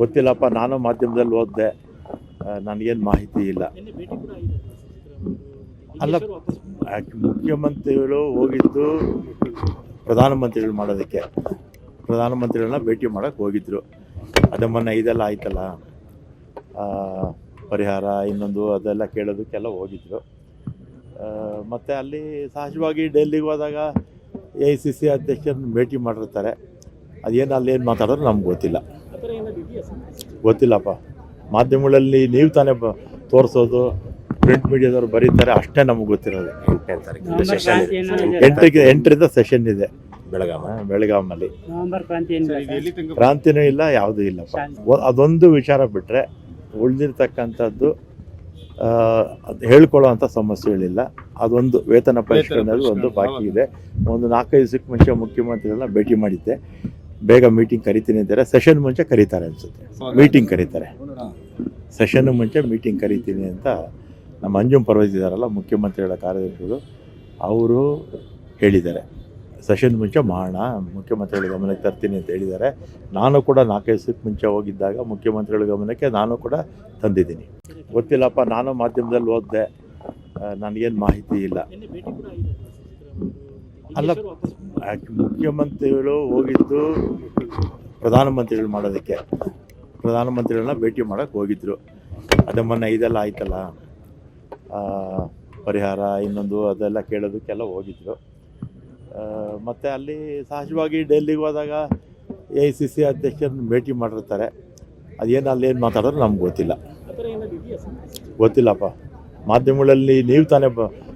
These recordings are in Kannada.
ಗೊತ್ತಿಲ್ಲಪ್ಪ, ನಾನು ಮಾಧ್ಯಮದಲ್ಲಿ ಓದಿದೆ. ನನಗೇನು ಮಾಹಿತಿ ಇಲ್ಲ. ಅಲ್ಲ ಮುಖ್ಯಮಂತ್ರಿಗಳು ಹೋಗಿದ್ದು ಪ್ರಧಾನಮಂತ್ರಿಗಳು ಮಾಡೋದಕ್ಕೆ. ಪ್ರಧಾನಮಂತ್ರಿಗಳನ್ನ ಭೇಟಿ ಮಾಡೋಕ್ಕೆ ಹೋಗಿದ್ರು. ಅದೇ ಮೊನ್ನೆ ಇದೆಲ್ಲ ಆಯ್ತಲ್ಲ? ಪರಿಹಾರ, ಇನ್ನೊಂದು ಅದೆಲ್ಲ ಕೇಳೋದಕ್ಕೆಲ್ಲ ಹೋಗಿದ್ರು. ಮತ್ತು ಅಲ್ಲಿ ಸಹಜವಾಗಿ ಡೆಲ್ಲಿಗೆ ಹೋದಾಗ ಎ ಐ ಸಿ ಸಿ ಅಧ್ಯಕ್ಷರನ್ನ ಭೇಟಿ ಮಾಡಿರ್ತಾರೆ. ಅದೇನು ಅಲ್ಲಿ ಏನು ಮಾತಾಡೋದು ನಮ್ಗೆ ಗೊತ್ತಿಲ್ಲ. ಗೊತ್ತಿಲ್ಲಪ್ಪ. ಮಾಧ್ಯಮಗಳಲ್ಲಿ ನೀವು ತಾನೇ ಬ ತೋರಿಸೋದು ಪ್ರಿಂಟ್ ಮೀಡಿಯಾದವ್ರು ಬರೀತಾರೆ ಅಷ್ಟೇ ನಮಗೆ ಗೊತ್ತಿರೋದು. ಎಂಟನೇ ತಾರೀಕು ಸೆಷನ್ ಇದೆ. ಎಂಟಕ್ಕೆ ಎಂಟರಿಂದ ಸೆಷನ್ ಇದೆ. ಬೆಳಗಾಮ ಬೆಳಗಾಮಲ್ಲಿ ನವೆಂಬರ್ ಕ್ರಾಂತಿ ಕ್ರಾಂತಿನೂ ಇಲ್ಲ ಯಾವುದೂ ಇಲ್ಲಪ್ಪ. ಒ- ಅದೊಂದು ವಿಚಾರ ಬಿಟ್ಟರೆ ಉಳಿದಿರ್ತಕ್ಕಂಥದ್ದು ಅದು ಹೇಳ್ಕೊಳ್ಳೋ ಅಂಥ ಸಮಸ್ಯೆಗಳಿಲ್ಲ. ಅದೊಂದು ವೇತನ ಪರಿಷ್ಕರಣೆ ಒಂದು ಬಾಕಿ ಇದೆ. ಒಂದು ನಾಲ್ಕೈದು ದಿವಸಕ್ಕೆ ಮುಂಚೆ ಮುಖ್ಯಮಂತ್ರಿಗಳನ್ನ ಭೇಟಿ ಮಾಡಿದ್ದೆ. ಬೇಗ ಮೀಟಿಂಗ್ ಕರಿತೀನಿ ಅಂತಾರೆ. ಸೆಷನ್ ಮುಂಚೆ ಕರೀತಾರೆ ಅನ್ಸುತ್ತೆ. ಮೀಟಿಂಗ್ ಕರೀತಾರೆ. ಸೆಷನ್ ಮುಂಚೆ ಮೀಟಿಂಗ್ ಕರಿತೀನಿ ಅಂತ ನಮ್ಮ ಅಂಜುಮ್ ಪರ್ವತ್ ಇದ್ದಾರಲ್ಲ ಮುಖ್ಯಮಂತ್ರಿಗಳ ಕಾರ್ಯದರ್ಶಿಗಳು ಅವರು ಹೇಳಿದ್ದಾರೆ. ಸೆಷನ್ ಮುಂಚೆ ಮಾಡೋಣ, ಮುಖ್ಯಮಂತ್ರಿಗಳ ಗಮನಕ್ಕೆ ತರ್ತೀನಿ ಅಂತ ಹೇಳಿದ್ದಾರೆ. ನಾನು ಕೂಡ ನಾಲ್ಕೈದು ದಿವಸಕ್ಕೆ ಮುಂಚೆ ಹೋಗಿದ್ದಾಗ ಮುಖ್ಯಮಂತ್ರಿಗಳ ಗಮನಕ್ಕೆ ನಾನು ಕೂಡ ತಂದಿದ್ದೀನಿ. ಗೊತ್ತಿಲ್ಲಪ್ಪ, ನಾನು ಮಾಧ್ಯಮದಲ್ಲಿ ಓದಿದೆ. ನನಗೇನು ಮಾಹಿತಿ ಇಲ್ಲ. ಅಲ್ಲ ಮುಖ್ಯಮಂತ್ರಿಗಳು ಹೋಗಿದ್ದು ಪ್ರಧಾನಮಂತ್ರಿಗಳು ಮಾಡೋದಕ್ಕೆ. ಪ್ರಧಾನಮಂತ್ರಿಗಳನ್ನ ಭೇಟಿ ಮಾಡೋಕ್ಕೆ ಹೋಗಿದ್ರು. ಅದೇ ಮೊನ್ನೆ ಇದೆಲ್ಲ ಆಯ್ತಲ್ಲ? ಪರಿಹಾರ ಇನ್ನೊಂದು ಅದೆಲ್ಲ ಕೇಳೋದಕ್ಕೆಲ್ಲ ಹೋಗಿದ್ರು. ಮತ್ತು ಅಲ್ಲಿ ಸಹಜವಾಗಿ ಡೆಲ್ಲಿಗೆ ಹೋದಾಗ ಎ ಐ ಸಿ ಸಿ ಅಧ್ಯಕ್ಷರನ್ನ ಭೇಟಿ ಮಾಡಿರ್ತಾರೆ. ಅದೇನು ಅಲ್ಲಿ ಏನು ಮಾತಾಡೋದು ನಮ್ಗೆ ಗೊತ್ತಿಲ್ಲ. ಗೊತ್ತಿಲ್ಲಪ್ಪ. ಮಾಧ್ಯಮಗಳಲ್ಲಿ ನೀವು ತಾನೇ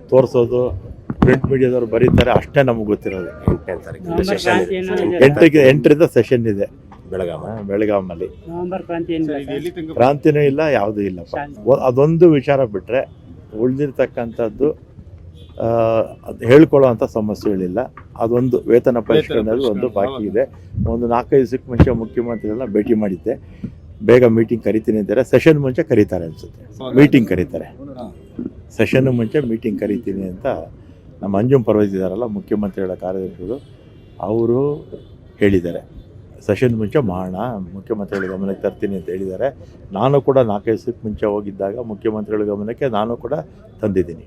ತೋರಿಸೋದು. ಪ್ರಿಂಟ್ ಮೀಡಿಯಾದವ್ರು ಬರೀತಾರೆ ಅಷ್ಟೇ ನಮ್ಗೆ ಗೊತ್ತಿರೋದು. ಎಂಟನೇ ತಾರೀಕು ಸೆಷನ್ ಎಂಟಕ್ಕೆ ಎಂಟರಿಂದ ಸೆಷನ್ ಇದೆ. ಬೆಳಗಾವ ಬೆಳಗಾವಲ್ಲಿ ಬೆಳಗಾಮಲ್ಲಿ ನವೆಂಬರ್ ಕ್ರಾಂತಿ ಕ್ರಾಂತಿನೂ ಇಲ್ಲ ಯಾವುದೂ ಇಲ್ಲಪ್ಪ. ಒ- ಅದೊಂದು ವಿಚಾರ ಬಿಟ್ಟರೆ ಉಳಿದಿರ್ತಕ್ಕಂಥದ್ದು ಅದು ಹೇಳ್ಕೊಳ್ಳೋ ಅಂಥ ಸಮಸ್ಯೆಗಳಿಲ್ಲ. ಅದೊಂದು ವೇತನ ಪರಿಷ್ಕರಣೆ ಒಂದು ಬಾಕಿ ಇದೆ. ಒಂದು ನಾಲ್ಕೈದು ದಿವಸಕ್ಕೆ ಮುಂಚೆ ಮುಖ್ಯಮಂತ್ರಿಗಳನ್ನ ಭೇಟಿ ಮಾಡಿದ್ದೆ. ಬೇಗ ಮೀಟಿಂಗ್ ಕರಿತೀನಿ ಅಂತಾರೆ. ಸೆಷನ್ ಮುಂಚೆ ಕರೀತಾರೆ ಅನ್ಸುತ್ತೆ. ಮೀಟಿಂಗ್ ಕರೀತಾರೆ. ಸೆಷನ್ ಮುಂಚೆ ಮೀಟಿಂಗ್ ಕರಿತೀನಿ ಅಂತ ನಮ್ಮ ಅಂಜುಮ್ ಪರ್ವತ್ ಇದ್ದಾರಲ್ಲ ಮುಖ್ಯಮಂತ್ರಿಗಳ ಕಾರ್ಯದರ್ಶಿಗಳು, ಅವರು ಹೇಳಿದ್ದಾರೆ. ಸೆಷನ್ ಮುಂಚೆ ಮಾಡೋಣ ಮುಖ್ಯಮಂತ್ರಿಗಳ ಗಮನಕ್ಕೆ ತರ್ತೀನಿ ಅಂತ ಹೇಳಿದ್ದಾರೆ. ನಾನು ಕೂಡ ನಾಲ್ಕೈದು ಸಿಕ್ಕ ಮುಂಚೆ ಹೋಗಿದ್ದಾಗ ಮುಖ್ಯಮಂತ್ರಿಗಳ ಗಮನಕ್ಕೆ ನಾನು ಕೂಡ ತಂದಿದ್ದೀನಿ.